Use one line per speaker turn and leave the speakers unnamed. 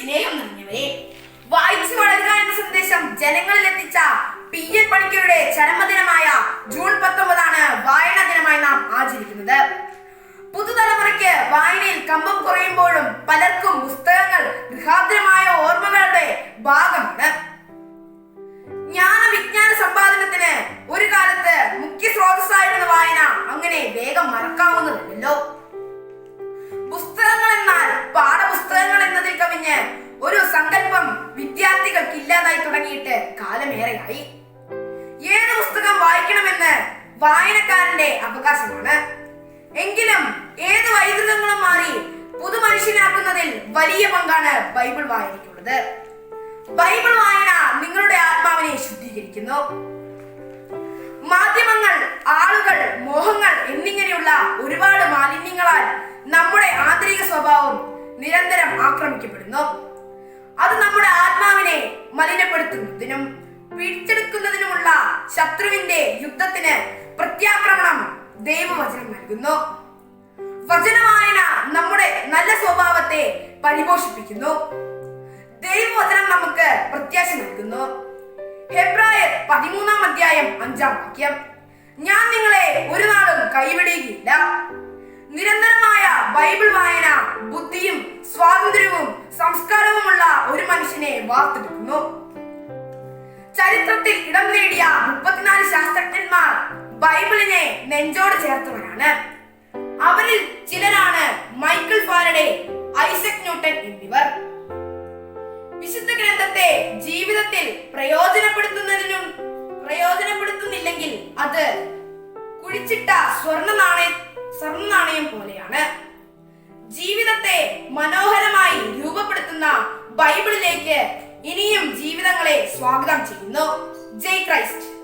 സ്നേഹം നിറഞ്ഞവരെ വായിച്ചു വളരുക എന്ന സന്ദേശം ജനങ്ങളിൽ എത്തിച്ച പി എൻ പണിക്കരുടെ ചരമദിനമായ ജൂൺ പത്തൊമ്പതാണ് വായനാ ദിനമായി നാം ആചരിക്കുന്നത്. പുതുതലമുറയ്ക്ക് വായനയിൽ കമ്പം കുറയുമ്പോഴും പലർക്കും പുസ്തകങ്ങൾ ഗൃഹാതുര ഇല്ലാതായി തുടങ്ങിയിട്ട് കാലമേറെയായി. ഏത് പുസ്തകം വായിക്കണമെന്ന് വായനക്കാരന്റെ അവകാശമാണ്. എങ്കിലും ഏത് വൈകൃതങ്ങളും മാറി പുതു മനുഷ്യനാക്കുന്നതിൽ വലിയ പങ്കാണ് ബൈബിൾ വായനയ്ക്കുള്ളത്. ബൈബിൾ വായന നിങ്ങളുടെ ആത്മാവിനെ ശുദ്ധീകരിക്കുന്നു. മാധ്യമങ്ങൾ ആളുകൾ മോഹങ്ങൾ എന്നിങ്ങനെയുള്ള ഒരുപാട് മാലിന്യങ്ങളാൽ നമ്മുടെ ആന്തരിക സ്വഭാവം നിരന്തരം ആക്രമിക്കപ്പെടുന്നു. അത് ആത്മാവിനെ മലിനപ്പെടുത്തുന്നതിനും പിടിച്ചെടുക്കുന്നതിനുമുള്ള ശത്രുവിന്റെ യുദ്ധത്തിന് പ്രത്യാക്രമണം ദൈവവചനം നൽകുന്നു. വചനവായന നമ്മുടെ നല്ല സ്വഭാവത്തെ പരിപോഷിപ്പിക്കുന്നു. ദൈവവചനം നമുക്ക് പ്രത്യാശ നൽകുന്നു. ഹെബ്രായർ പതിമൂന്നാം അധ്യായം അഞ്ചാം വാക്യം. ഞാൻ നിങ്ങളെ ഒരു നാളും കൈവിടുകയില്ല. നിരന്തരമായ ബൈബിൾ വായന ബുദ്ധിയും സ്വാതന്ത്ര്യവും സംസ്കാരവുമുള്ള ഒരു മനുഷ്യനെ വാർത്തെടുക്കുന്നു. ചരിത്രത്തിൽ ഇടം നേടിയ മുപ്പത്തിനാല് ശാസ്ത്രജ്ഞന്മാർ ബൈബിളിനെ നെഞ്ചോട് ചേർത്തവരാണ്. അവരിൽ ചിലരാണ് മൈക്കിൾ ഫാരഡെ ഐസക് ന്യൂട്ടൺ എന്നിവർ. വിശുദ്ധ ഗ്രന്ഥത്തെ ജീവിതത്തിൽ പ്രയോജനപ്പെടുത്തുന്നതിനും പ്രയോജനപ്പെടുത്തുന്നില്ലെങ്കിൽ അത് കുഴിച്ചിട്ട സ്വർണ നാണയ സ്വർണ നാണയം പോലെയാണ്. ജീവിതത്തെ മനോഹരമായി രൂപപ്പെടുത്തുന്ന ബൈബിളിലേക്ക് ഇനിയും ജീവിതങ്ങളെ സ്വാഗതം ചെയ്യുന്നു. ജയ് ക്രൈസ്റ്റ്.